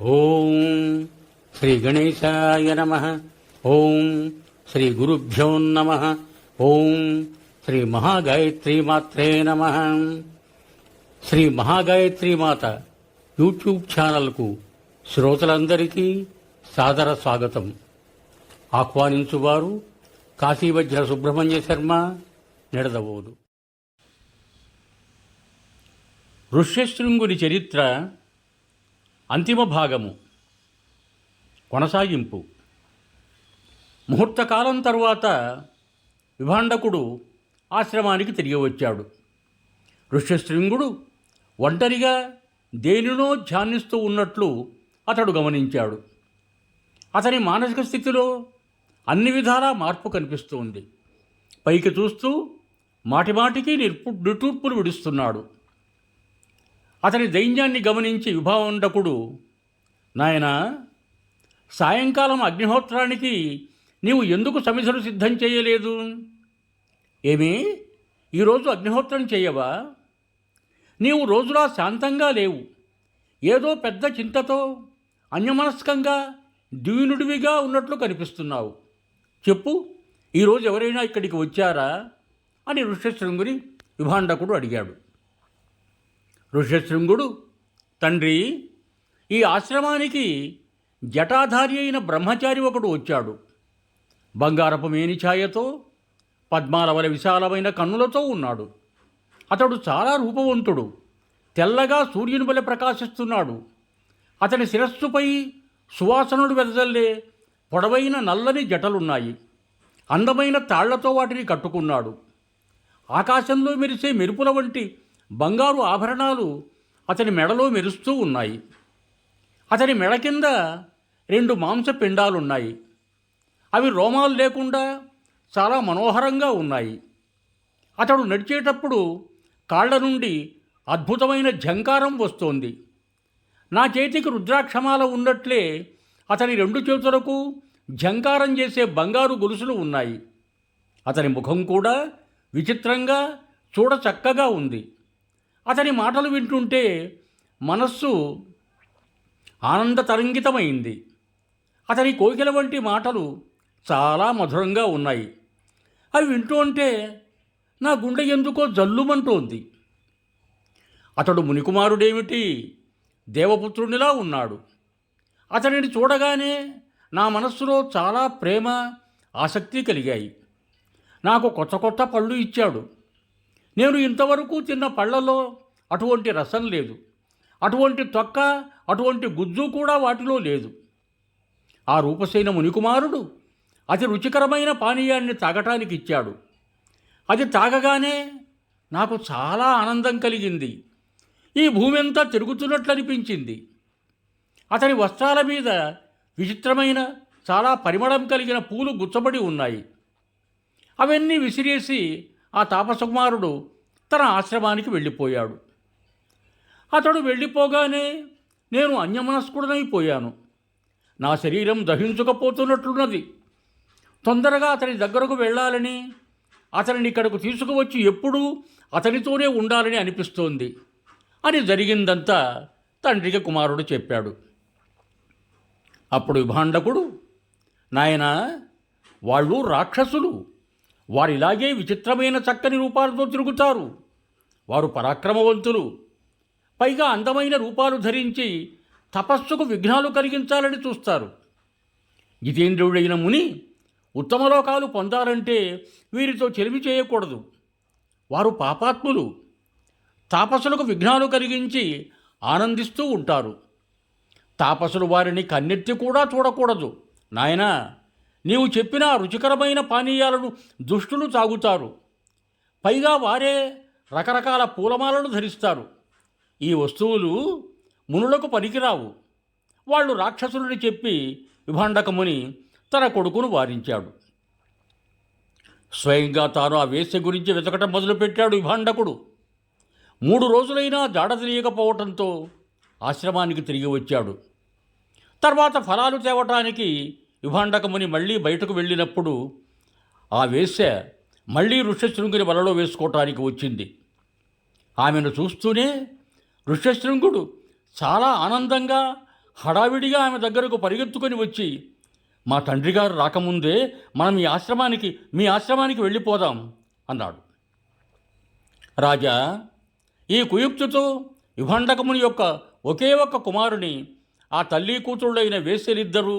ఓం శ్రీ గణేశాయ నమ. ఓం శ్రీ గురుభ్యో నమ. ఓం శ్రీ మహాగాయత్రి మాత్రే నమ. శ్రీ మహాగాయత్రి మాత యూట్యూబ్ ఛానల్కు శ్రోతలందరికీ సాదర స్వాగతం. ఆహ్వానించువారు కాశీవజ్ర సుబ్రహ్మణ్య శర్మ నిడదవోదు. ఋష్యశృంగుని చరిత్ర అంతిమ భాగము. కొనసాగింపు. ముహూర్తకాలం తరువాత విభాండకుడు ఆశ్రమానికి తిరిగి వచ్చాడు. ఋష్యశృంగుడు ఒంటరిగా దేనినో ధ్యానిస్తూ ఉన్నట్లు అతడు గమనించాడు. అతని మానసిక స్థితిలో అన్ని విధాలా మార్పు కనిపిస్తుంది. పైకి చూస్తూ మాటిమాటికి నిర్పు నిటూర్పులు విడుస్తున్నాడు. అతని దైన్యాన్ని గమనించి విభావండకుడు నాయనా సాయంకాలం అగ్నిహోత్రానికి నీవు ఎందుకు సమిధను సిద్ధం చేయలేదు? ఏమి ఈరోజు అగ్నిహోత్రం చేయవా? నీవు రోజులా శాంతంగా లేవు. ఏదో పెద్ద చింతతో అన్యమనస్కంగా దీనుడివిగా ఉన్నట్లు కనిపిస్తున్నావు. చెప్పు ఈరోజు ఎవరైనా ఇక్కడికి వచ్చారా? అని ఋష్యశృంగుని విభాండకుడు అడిగాడు. ఋషశృంగుడు తండ్రి ఈ ఆశ్రమానికి జటాధారి అయిన బ్రహ్మచారి ఒకడు వచ్చాడు. బంగారపు మేని ఛాయతో పద్మాల వల విశాలమైన కన్నులతో ఉన్నాడు. అతడు చాలా రూపవంతుడు. తెల్లగా సూర్యుని వలె ప్రకాశిస్తున్నాడు. అతని శిరస్సుపై సువాసనుడు వెదజల్లే పొడవైన నల్లని జటలున్నాయి. అందమైన తాళ్ళతో వాటిని కట్టుకున్నాడు. ఆకాశంలో మెరిసే మెరుపుల వంటి బంగారు ఆభరణాలు అతని మెడలో మెరుస్తూ ఉన్నాయి. అతని మెడ కింద రెండు మాంస పిండాలున్నాయి అవి రోమాలు లేకుండా చాలా మనోహరంగా ఉన్నాయి. అతడు నడిచేటప్పుడు కాళ్ళ నుండి అద్భుతమైన ఝంకారం వస్తోంది. నా చేతికి రుద్రాక్షమాల ఉన్నట్లే అతని రెండు చేతులకు ఝంకారం చేసే బంగారు గొలుసులు ఉన్నాయి. అతని ముఖం కూడా విచిత్రంగా చూడ చక్కగా ఉంది. అతని మాటలు వింటుంటే మనస్సు ఆనంద తరంగితమైంది అతని కోకిల వంటి మాటలు చాలా మధురంగా ఉన్నాయి. అవి వింటూ ఉంటే నా గుండె ఎందుకో జల్లుమంటోంది. అతడు మునికుమారుడేమిటి? దేవపుత్రునిలా ఉన్నాడు. అతనిని చూడగానే నా మనస్సులో చాలా ప్రేమ ఆసక్తి కలిగాయి. నాకు కొత్త కొత్త పళ్ళు ఇచ్చాడు. నేను ఇంతవరకు తిన్న పళ్ళలో అటువంటి రసం లేదు. అటువంటి తొక్క అటువంటి గుజ్జు కూడా వాటిలో లేదు. ఆ రూపసేన మునికుమారుడు అతి రుచికరమైన పానీయాన్ని తాగటానికి ఇచ్చాడు. అది తాగగానే నాకు చాలా ఆనందం కలిగింది. ఈ భూమి అంతా తిరుగుతున్నట్లు అనిపించింది అతని వస్త్రాల మీద విచిత్రమైన చాలా పరిమళం కలిగిన పూలు గుచ్చబడి ఉన్నాయి. అవన్నీ విసిరేసి ఆ తాపసకుమారుడు తన ఆశ్రమానికి వెళ్ళిపోయాడు. అతడు వెళ్ళిపోగానే నేను అన్యమనస్కుడనైపోయాను నా శరీరం దహించుకపోతున్నట్లున్నది. తొందరగా అతని దగ్గరకు వెళ్ళాలని అతనిని ఇక్కడకు తీసుకువచ్చి ఎప్పుడూ అతనితోనే ఉండాలని అనిపిస్తోంది అని జరిగిందంతా తండ్రికి కుమారుడు చెప్పాడు. అప్పుడు విభాండకుడు నాయనా వాళ్ళు రాక్షసులు. వారిలాగే విచిత్రమైన చక్కని రూపాలతో తిరుగుతారు. వారు పరాక్రమవంతులు. పైగా అందమైన రూపాలు ధరించి తపస్సుకు విఘ్నాలు కలిగించాలని చూస్తారు. జితేంద్రుడైన ముని ఉత్తమలోకాలు పొందాలంటే వీరితో చెలిమి చేయకూడదు. వారు పాపాత్ములు. తాపసులకు విఘ్నాలు కలిగించి ఆనందిస్తూ ఉంటారు. తాపసులు వారిని కన్నెత్తి కూడా చూడకూడదు. నాయనా నీవు చెప్పిన రుచికరమైన పానీయాలను దుష్టులు తాగుతారు. పైగా వారే రకరకాల పూలమాలను ధరిస్తారు. ఈ వస్తువులు మునులకు పనికిరావు. వాళ్ళు రాక్షసులని చెప్పి విభాండకముని తన కొడుకును వారించాడు. స్వయంగా తాను ఆ వేశ్య గురించి వెతకటం మొదలుపెట్టాడు విభాండకుడు. మూడు రోజులైనా జాడ తెలియకపోవటంతో ఆశ్రమానికి తిరిగి వచ్చాడు. తర్వాత ఫలాలు తేవటానికి విభాండకముని మళ్ళీ బయటకు వెళ్ళినప్పుడు ఆ వేశ్య మళ్ళీ ఋష్యశృంగుని వలలో వేసుకోవటానికి వచ్చింది. ఆమెను చూస్తూనే ఋష్యశృంగుడు చాలా ఆనందంగా హడావిడిగా ఆమె దగ్గరకు పరిగెత్తుకొని వచ్చి మా తండ్రి గారు రాకముందే మనం ఈ ఆశ్రమానికి మీ ఆశ్రమానికి వెళ్ళిపోదాం అన్నాడు. రాజా ఈ కుయుక్తితో విభండకముని యొక్క ఒకే ఒక్క కుమారుని ఆ తల్లి కూతుళ్ళైన వేసేలిద్దరూ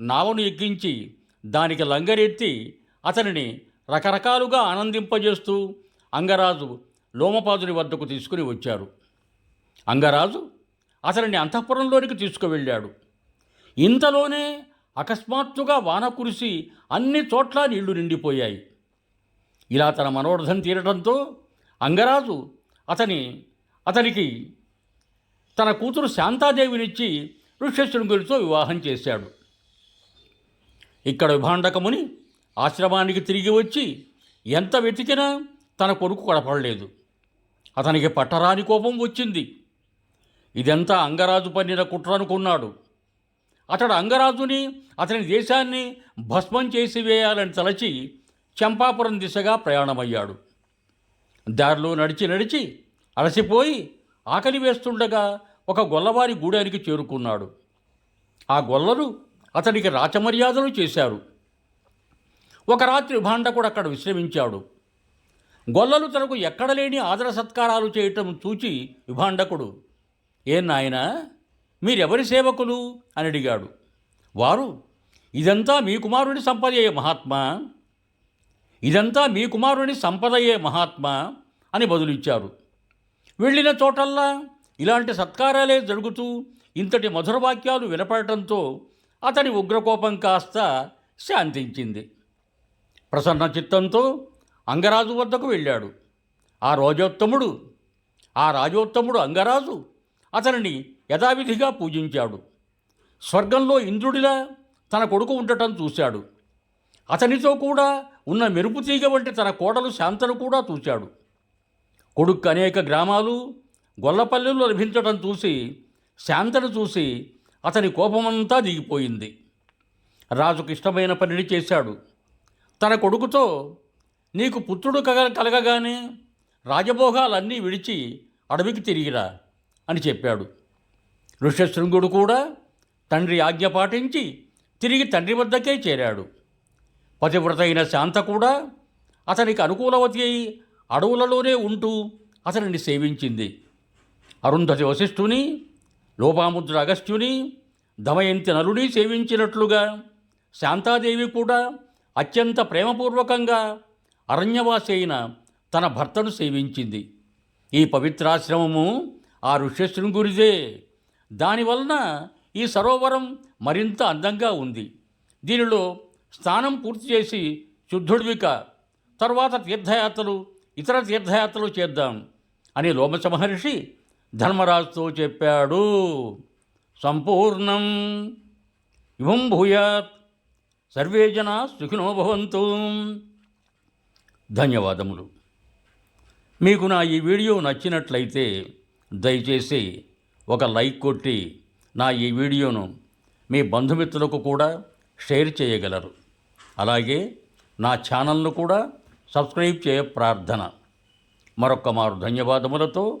నావను ఎక్కించి దానికి లంగరెత్తి అతనిని రకరకాలుగా ఆనందింపజేస్తూ అంగరాజు లోమపాదుని వద్దకు తీసుకుని వచ్చారు. అంగరాజు అతనిని అంతఃపురంలోనికి తీసుకువెళ్ళాడు. ఇంతలోనే అకస్మాత్తుగా వాన కురిసి అన్ని చోట్ల నీళ్ళు నిండిపోయాయి. ఇలా తన మనోరథం తీరడంతో అంగరాజు అతని అతనికి తన కూతురు శాంతాదేవినిచ్చి ఋష్యశృంగులతో వివాహం చేశాడు. ఇక్కడ విభాండకముని ఆశ్రమానికి తిరిగి వచ్చి ఎంత వెతికినా తన కొడుకు కడపడలేదు అతనికి పట్టరాని కోపం వచ్చింది. ఇదంతా అంగరాజు పన్నిన కుట్ర అనుకున్నాడు. అతడు అంగరాజుని అతని దేశాన్ని భస్మం చేసి వేయాలని తలచి చంపాపురం దిశగా ప్రయాణమయ్యాడు. దారిలో నడిచి నడిచి అలసిపోయి ఆకలి వేస్తుండగా ఒక గొల్లవారి గూడానికి చేరుకున్నాడు. ఆ గొల్లలు అతడికి రాచమర్యాదలు చేశారు. ఒక రాత్రి భాండకుడు అక్కడ విశ్రమించాడు. గొల్లలు తనకు ఎక్కడ లేని ఆదర సత్కారాలు చేయటం చూచి విభాండకుడు ఏ నాయనా మీరెవరి సేవకులు? అని అడిగాడు. వారు ఇదంతా మీ కుమారుని సంపదయే మహాత్మా ఇదంతా మీ కుమారుని సంపదయే మహాత్మా అని బదులిచ్చారు. వెళ్ళిన చోటల్లా ఇలాంటి సత్కారాలే జరుగుతూ ఇంతటి మధుర వాక్యాలు వినపడటంతో అతని ఉగ్రకోపం కాస్త శాంతించింది. ప్రసన్న చిత్తంతో అంగరాజు వద్దకు వెళ్ళాడు. ఆ రోజోత్తముడు ఆ రాజోత్తముడు అంగరాజు అతనిని యథావిధిగా పూజించాడు. స్వర్గంలో ఇంద్రుడిలా తన కొడుకు ఉండటం చూశాడు. అతనితో కూడా ఉన్న మెరుపు తీగ వంటి తన కోడలు శాంతను కూడా చూశాడు. కొడుకు అనేక గ్రామాలు గొల్లపల్లెలు లభించడం చూసి శాంతను చూసి అతని కోపమంతా దిగిపోయింది. రాజుకు ఇష్టమైన పనిని చేశాడు. తన కొడుకుతో నీకు పుత్రుడు కగ కలగగానే రాజభోగాలన్నీ విడిచి అడవికి తిరిగిరా అని చెప్పాడు. ఋష్యశృంగుడు కూడా తండ్రి ఆజ్ఞ పాటించి తిరిగి తండ్రి వద్దకే చేరాడు. పతివ్రత అయిన శాంత కూడా అతనికి అనుకూలవతి అయి అడవులలోనే ఉంటూ అతనిని సేవించింది. అరుంధతి వశిష్ఠుని లోపాముద్ర అగస్త్యుని దమయంతి నలుని సేవించినట్లుగా శాంతాదేవి కూడా అత్యంత ప్రేమపూర్వకంగా అరణ్యవాసి అయిన తన భర్తను సేవించింది. ఈ పవిత్రాశ్రమము ఆ ఋష్యశృంగురిదే. దానివలన ఈ సరోవరం మరింత అందంగా ఉంది. దీనిలో స్నానం పూర్తి చేసి శుద్ధుడివిక తర్వాత తీర్థయాత్రలు ఇతర తీర్థయాత్రలు చేద్దాం అని లోమస మహర్షి ధర్మరాజుతో చెప్పాడు సంపూర్ణం ఇవం భూయాత్ సర్వే జన సుఖినో భవంతు. ధన్యవాదములు. మీకు నా ఈ వీడియో నచ్చినట్లయితే దయచేసి ఒక లైక్ కొట్టి నా ఈ వీడియోను మీ బంధుమిత్రులకు కూడా షేర్ చేయగలరు. అలాగే నా ఛానల్ను కూడా సబ్స్క్రైబ్ చేయ ప్రార్థన. మరొక్క మారు ధన్యవాదములతో